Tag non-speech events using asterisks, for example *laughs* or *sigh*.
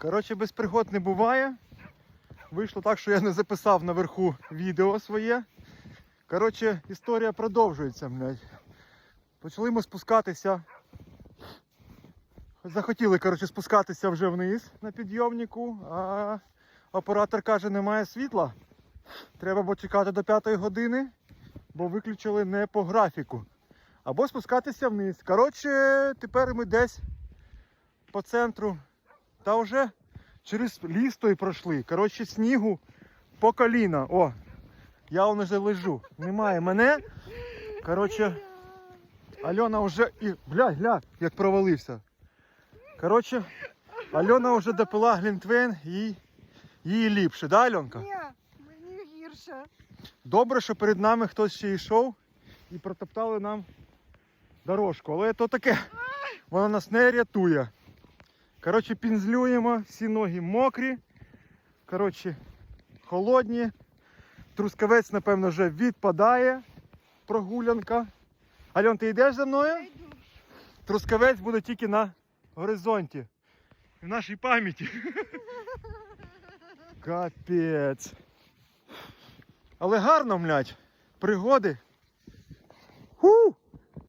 Коротше, без пригод не буває. Вийшло так, що я не записав наверху відео своє. Коротше, історія продовжується, блядь. Почали ми спускатися. Захотіли, коротше, спускатися вже вниз на підйомнику, а оператор каже, немає світла. Треба було чекати до 5 години, бо виключили не по графіку. Або спускатися вниз. Коротше, тепер ми десь по центру. Та вже через ліс той пройшли. Коротше, снігу по коліна. О, я вон вже лежу. Немає мене. Коротше, Альона вже і. Бля, гля, як провалився. Коротше, Альона вже допила глінтвейн, їй, їй ліпше, да, Альонка? Ні, мені гірше. Добре, що перед нами хтось ще йшов і протоптали нам дорожку. Але то таке, воно нас не рятує. Коротше, пінзлюємо, всі ноги мокрі. Коротше, холодні. Трускавець, напевно, вже відпадає. Прогулянка. Альон, ти йдеш за мною? Йду. Трускавець буде тільки на горизонті. В нашій пам'яті. *laughs* Капець. Але гарно, млять. Пригоди. Ху!